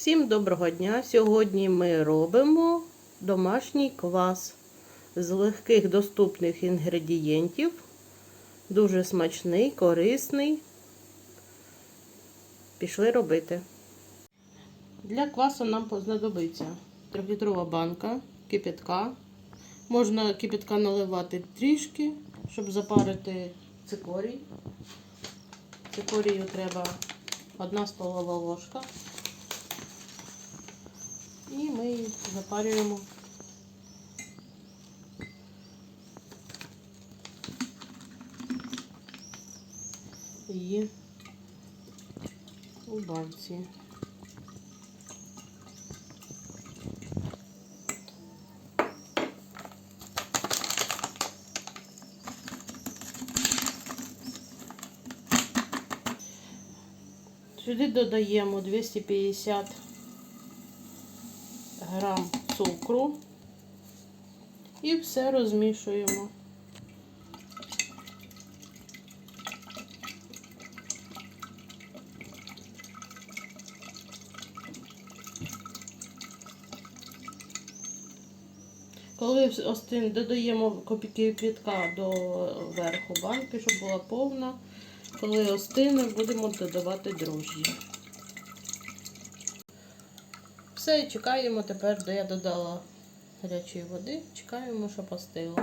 Всім доброго дня! Сьогодні ми робимо домашній квас з легких доступних інгредієнтів. Дуже смачний, корисний. Пішли робити. Для квасу нам знадобиться 3-літрова банка кипятка. Можна кипятка наливати трішки, щоб запарити цикорій. Цикорію треба 1 столова ложка. І ми її запарюємо. Її у банці. Сюди додаємо 250 грам цукру і все розмішуємо. Коли остин, додаємо копійки квітка до верху банки, щоб була повна. Коли остине, будемо додавати дрожжі. Все, чекаємо тепер, де я додала гарячої води, чекаємо, щоб остило.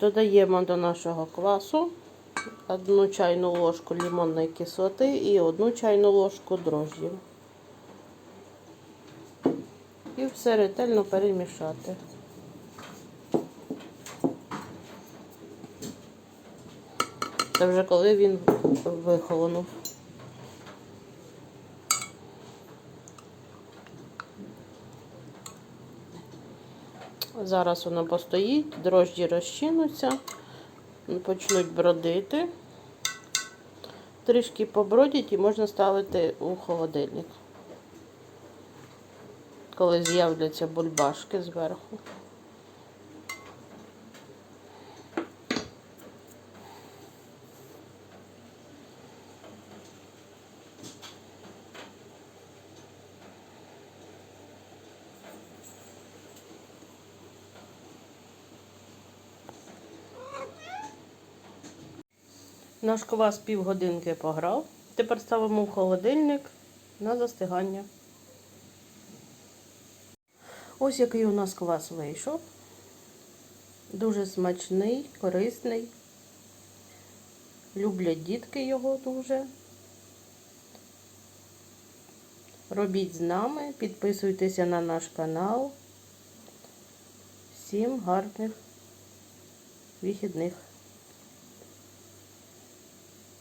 Додаємо до нашого квасу одну чайну ложку лимонної кислоти і одну чайну ложку дрожжів. І все ретельно перемішати. Це вже коли він вихолонув. Зараз воно постоїть, дрожджі розчинуться, почнуть бродити. Трішки побродять і можна ставити у холодильник, коли з'являться бульбашки зверху. Наш квас півгодинки пограв. Тепер ставимо в холодильник на застигання. Ось який у нас квас вийшов. Дуже смачний, корисний. Люблять дітки його дуже. Робіть з нами, підписуйтеся на наш канал. Всім гарних вихідних.